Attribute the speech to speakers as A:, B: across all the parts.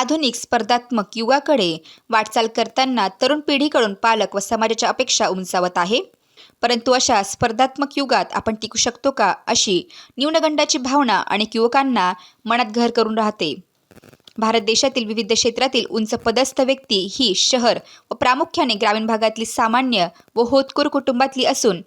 A: आधुनिक स्पर्धात्मक युगाकडे वाटचाल करताना तरुण पिढीकडून पालक व समाजाच्या अपेक्षा उंचावत आहे. परंतु अशा स्पर्धात्मक युगात आपण टिकू शकतो का अशी न्यूनगंडाची भावना अनेक युवकांना मनात घर करून राहते. भारत देशातील विविध क्षेत्रातील उंच पदस्थ व्यक्ती ही शहर व प्रामुख्याने ग्रामीण भागातली सामान्य व होतकूर कुटुंबातली असून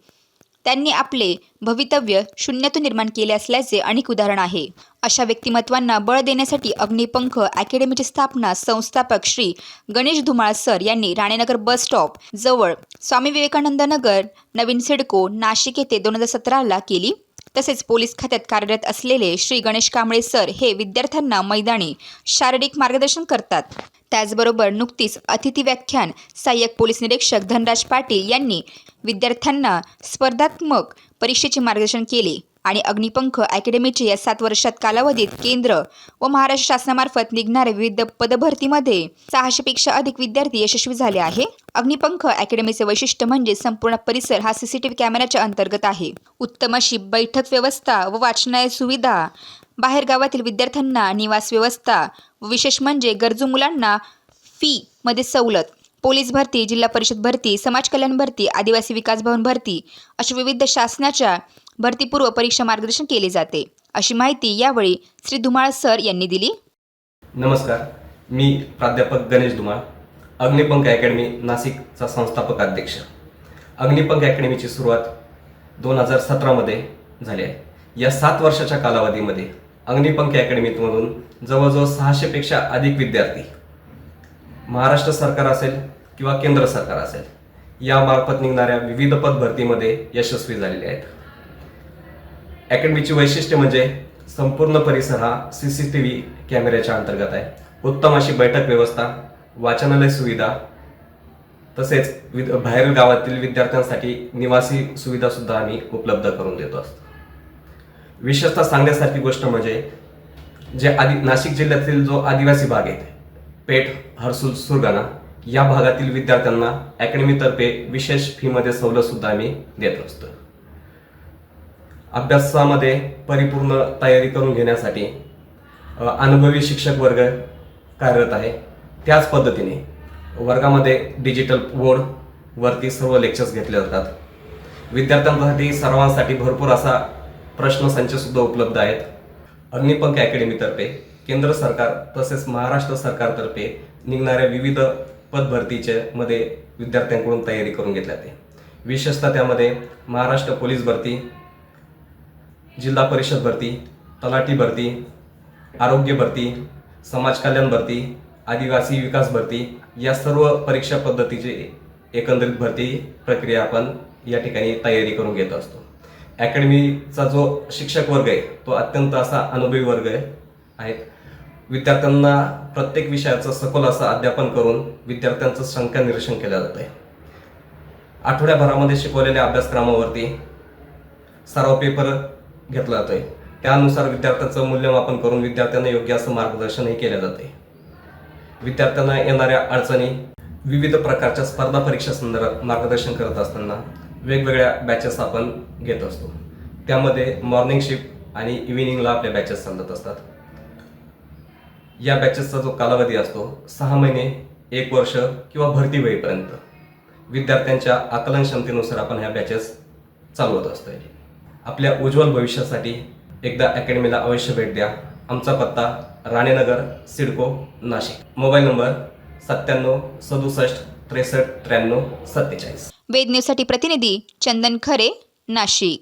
A: त्यांनी आपले भवितव्य शून्यातून निर्माण केले असल्याचे अनेक उदाहरण आहे. अशा व्यक्तिमत्वांना बळ देण्यासाठी अग्निपंख अकॅडमीची स्थापना संस्थापक श्री गणेश धुमाळ सर यांनी राणेनगर बस स्टॉप जवळ स्वामी विवेकानंद नगर नवीन सिडको नाशिक येथे दोन हजार सतराला केली. तसेच पोलीस खात्यात कार्यरत असलेले श्री गणेश कांबळे सर हे विद्यार्थ्यांना मैदानी शारीरिक मार्गदर्शन करतात. त्याचबरोबर नुकतीच अतिथी व्याख्यान सहाय्यक पोलीस निरीक्षक धनराज पाटील यांनी विद्यार्थ्यांना स्पर्धात्मक परीक्षेचे मार्गदर्शन केले. आणि अग्निपंख अकॅडमीचे या सात वर्षात कालावधीत केंद्र व महाराष्ट्र शासनामार्फत निघणाऱ्या विविध पदभरतीमध्ये सहाशेपेक्षा अधिक विद्यार्थी यशस्वी झाले आहे. अग्निपंख अकॅडमीचे वैशिष्ट्य म्हणजे संपूर्ण परिसर हा सीसीटीव्ही कॅमेऱ्याच्या अंतर्गत आहे. उत्तम अशी बैठक व्यवस्था व वाचनालय सुविधा बाहेर गावातील विद्यार्थ्यांना निवास व्यवस्था व विशेष म्हणजे गरजू मुलांना फी मध्ये सवलत पोलीस भरती जिल्हा परिषद भरती समाज कल्याण भरती आदिवासी विकास भवन भरती अशा विविध शासनाच्या भरतीपूर्व परीक्षा मार्गदर्शन केले जाते. अशी माहिती यावेळी श्री धुमाळ सर यांनी दिली.
B: नमस्कार मी प्राध्यापक गणेश धुमाळ अग्निपंख अकॅडमी नाशिकचा संस्थापक अध्यक्ष. अग्निपंख अकॅडमीची सुरुवात दोन हजार सतरामध्ये झाली आहे. या सात वर्षाच्या कालावधीमध्ये अग्निपंख अकॅडमीमधून जवळजवळ सहाशेपेक्षा अधिक विद्यार्थी महाराष्ट्र सरकार असेल किंवा केंद्र सरकार असेल यामार्फत निघणाऱ्या विविध पद भरतीमध्ये यशस्वी झालेले आहेत. अकॅडमीची वैशिष्ट्य म्हणजे संपूर्ण परिसर हा सी सी टी व्ही कॅमेऱ्याच्या अंतर्गत आहे. उत्तम अशी बैठक व्यवस्था वाचनालय सुविधा तसेच विद बाहेर गावातील विद्यार्थ्यांसाठी निवासी सुविधा सुद्धा आम्ही उपलब्ध करून देतो असतो. विशेषतः सांगण्यासारखी गोष्ट म्हणजे जे आदि नाशिक जिल्ह्यातील जो आदिवासी भाग आहे पेठ हर्सुल सुरगाणा या भागातील विद्यार्थ्यांना अकॅडमीतर्फे विशेष फीमध्ये सवलत सुद्धा आम्ही देत असतो. अभ्यासामध्ये परिपूर्ण तयारी करून घेण्यासाठी अनुभवी शिक्षक वर्ग कार्यरत आहे. त्याच पद्धतीने वर्गामध्ये डिजिटल बोर्ड वरती सर्व लेक्चर्स घेतले जातात. विद्यार्थ्यांसाठी सर्वांसाठी भरपूर असा प्रश्न सुद्धा उपलब्ध आहेत. अग्निपंख अकॅडमीतर्फे केंद्र सरकार तसेच महाराष्ट्र सरकारतर्फे निघणाऱ्या विविध पदभरतीचे मध्ये विद्यार्थ्यांकडून तयारी करून घेतली जाते. विशेषतः त्यामध्ये महाराष्ट्र पोलीस भरती जिल्हा परिषद भरती तलाठी भरती आरोग्य भरती समाज कल्याण भरती आदिवासी विकास भरती या सर्व परीक्षा पद्धतीची एकंदरीत भरती प्रक्रिया आपण या ठिकाणी तयारी करून घेत असतो. अकॅडमीचा जो शिक्षक वर्ग आहे तो अत्यंत असा अनुभवी वर्ग आहे. आहेत. विद्यार्थ्यांना प्रत्येक विषयाचं सखोल असं अध्यापन करून विद्यार्थ्यांचं शंका निरसन केलं जात आहे. आठवड्याभरामध्ये शिकवलेल्या अभ्यासक्रमावरती सराव पेपर घेतला जातोय. त्यानुसार विद्यार्थ्यांचं मूल्यमापन करून विद्यार्थ्यांना योग्य असं मार्गदर्शनही केलं जाते विद्यार्थ्यांना येणाऱ्या अडचणी विविध प्रकारच्या स्पर्धा परीक्षा संदर्भात मार्गदर्शन करत असताना वेगवेगळ्या बॅचेस आपण घेत असतो. त्यामध्ये मॉर्निंग शिफ्ट आणि इव्हिनिंगला आपल्या बॅचेस चालत असतात. या बॅचेसचा जो कालावधी असतो सहा महिने एक वर्ष किंवा भरती वेळेपर्यंत. विद्यार्थ्यांच्या आकलन क्षमतेनुसार आपण ह्या बॅचेस चालवत असतो आपल्या उज्ज्वल भविष्यासाठी एकदा अकॅडमीला अवश्य भेट द्या. आमचा पत्ता राणेनगर सिडको नाशिक. मोबाईल नंबर सत्त्याण्णव सदुसष्ट त्रेसष्ट त्र्याण्णव सत्तेचाळीस.
A: वेद न्यूजसाठी प्रतिनिधी चंदन खरे नाशिक.